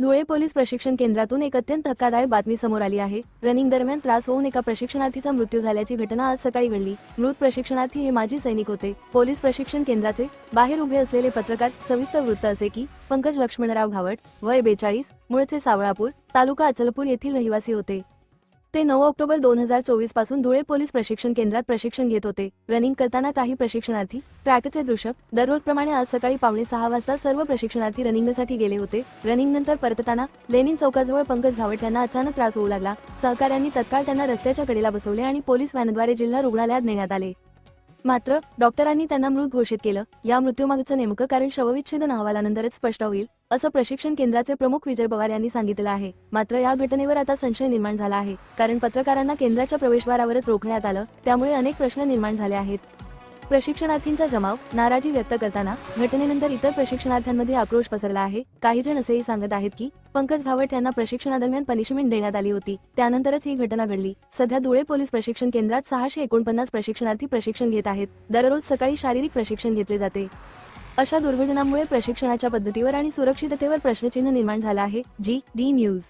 Dhule police प्रशिक्षण केंद्रातून एक अत्यंत धक्कादायक बातमी समोर आली आहे. रनिंग दरम्यान त्रास होऊन एका प्रशिक्षणार्थीचा मृत्यू झाल्याची घटना आज सकाळी घडली. मृत प्रशिक्षणार्थी हे माजी सैनिक होते. पोलीस प्रशिक्षण केंद्राचे बाहेर उभे असलेले पत्रकार सविस्तर वृत्त असे की पंकज लक्ष्मणराव घावट वय बेचाळीस मूळचे सावळापूर तालुका अचलपूर येथील रहिवासी होते. ते नऊ ऑक्टोबर दोन हजार चोवीसपासून धुळे पोलीस प्रशिक्षण केंद्रात प्रशिक्षण घेत होते. रनिंग करताना काही प्रशिक्षणार्थी ट्रॅकचे दृश्य दररोजप्रमाणे आज सकाळी पावणे सहा वाजता सर्व प्रशिक्षणार्थी रनिंगसाठी गेले होते. रनिंग नंतर परतताना लेनिन चौकाजवळ पंकज घावट यांना अचानक त्रास होऊ लागला. सहकाऱ्यांनी तत्काळ त्यांना रस्त्याच्या कडेला बसवले आणि पोलीस व्हॅनद्वारे जिल्हा रुग्णालयात नेण्यात आले. मात्र डॉक्टरांनी त्यांना मृत घोषित केलं. या मृत्यूमागचं नेमकं कारण शवविच्छेदन अहवालानंतरच स्पष्ट होईल असं प्रशिक्षण केंद्राचे प्रमुख विजय पवार यांनी सांगितलं आहे. मात्र या घटनेवर आता संशय निर्माण झाला आहे कारण पत्रकारांना केंद्राच्या प्रवेशद्वारावरच रोखण्यात आलं त्यामुळे अनेक प्रश्न निर्माण झाले आहेत. प्रशिक्षणार्थींचा जमाव नाराजी व्यक्त करताना घटनेनंतर इतर प्रशिक्षणार्थ्यांमध्ये आक्रोश पसरला आहे. काही जण असेही सांगत आहेत की पंकज भावट यांना प्रशिक्षणादरम्यान पनिशमेंट देण्यात आली होती. त्यानंतरच ही घटना घडली. सध्या धुळे पोलीस प्रशिक्षण केंद्रात सहाशे एकोणपन्नास प्रशिक्षणार्थी प्रशिक्षण घेत आहेत. दररोज सकाळी शारीरिक प्रशिक्षण घेतले जाते. अशा दुर्घटनांमुळे प्रशिक्षणाच्या पद्धतीवर आणि सुरक्षिततेवर प्रश्नचिन्ह निर्माण झाला आहे. G D news.